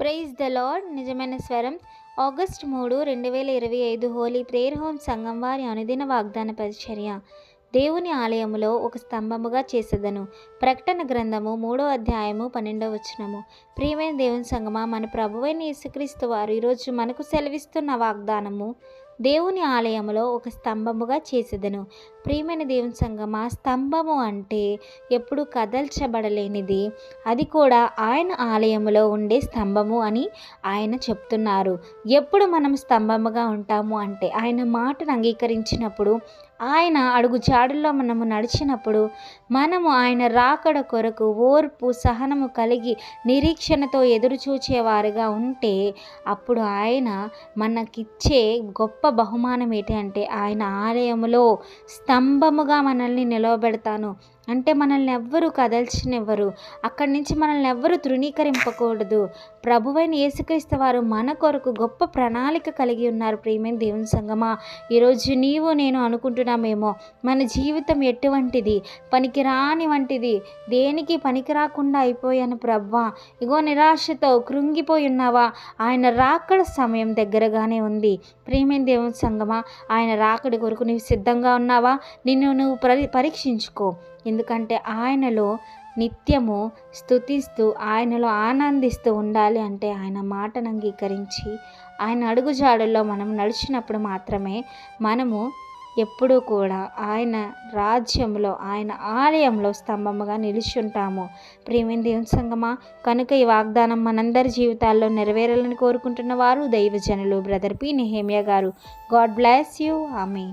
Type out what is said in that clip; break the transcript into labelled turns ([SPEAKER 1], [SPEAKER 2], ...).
[SPEAKER 1] Praise the lord. నిజమైన స్వరం. August మూడు రెండు వేల ఇరవై ఐదు హోలీ ప్రేయర్ హోమ్ సంఘం వారి అనుదిన వాగ్దాన పరిచర్య. దేవుని ఆలయములో ఒక స్తంభముగా చేసేదను. ప్రకటన గ్రంథము మూడో అధ్యాయము పన్నెండవ వచనము. ప్రియమైన దేవుని సంగమా మన ప్రభువైన యేసుక్రీస్తు వారు ఈరోజు మనకు సెలవిస్తున్న వాగ్దానము. దేవుని ఆలయములో ఒక స్తంభముగా చేసేదను. ప్రియమైన దేవుని సంగమా స్తంభము అంటే ఎప్పుడు కదల్చబడలేనిది. అది కూడా ఆయన ఆలయములో ఉండే స్తంభము అని ఆయన చెప్తున్నారు. ఎప్పుడు మనం స్తంభముగా ఉంటాము అంటే ఆయన మాటను అంగీకరించినప్పుడు ఆయన అడుగు జాడుల్లో మనము నడిచినప్పుడు మనము ఆయన రాకడ కొరకు ఓర్పు సహనము కలిగి నిరీక్షణతో ఎదురు చూచేవారుగా ఉంటే అప్పుడు ఆయన మనకిచ్చే గొప్ప బహుమానం ఏంటి అంటే ఆయన ఆలయములో స్తంభముగా మనల్ని నిలవబెడతాను. అంటే మనల్ని ఎవ్వరూ కదల్చనివ్వరు. అక్కడి నుంచి మనల్ని ఎవ్వరూ తృణీకరింపకూడదు. ప్రభువైన యేసుక్రీస్తు వారు మన కొరకు గొప్ప ప్రణాళిక కలిగి ఉన్నారు ప్రియమైన దేవుని సంగమా. ఈరోజు నీవు నేను అనుకుంటున్నామేమో మన జీవితం ఎటువంటిది? పనికిరాని వంటిది. దేనికి పనికి రాకుండా అయిపోయాను ప్రవ్వా ఇగో నిరాశతో కృంగిపోయి ఉన్నావా? ఆయన రాకడ సమయం దగ్గరగానే ఉంది. ప్రియమైన దేవుని సంగమా ఆయన రాకడి కొరకు నీవు సిద్ధంగా ఉన్నావా? నిన్ను నువ్వు పరీక్షించుకో. ఎందుకంటే ఆయనలో నిత్యము స్థుతిస్తూ ఆయనలో ఆనందిస్తూ ఉండాలి అంటే ఆయన మాటను అంగీకరించి ఆయన అడుగుజాడల్లో మనం నడిచినప్పుడు మాత్రమే మనము ఎప్పుడూ కూడా ఆయన రాజ్యంలో ఆయన ఆలయంలో స్తంభముగా నిలిచి ఉంటాము ప్రేమైన దేవుని సంగమా? కనుక ఈ వాగ్దానం మనందరి జీవితాల్లో నెరవేరాలని కోరుకుంటున్న వారు దైవజనులు బ్రదర్ పి. నెహేమియా గారు. God bless you. ఆమె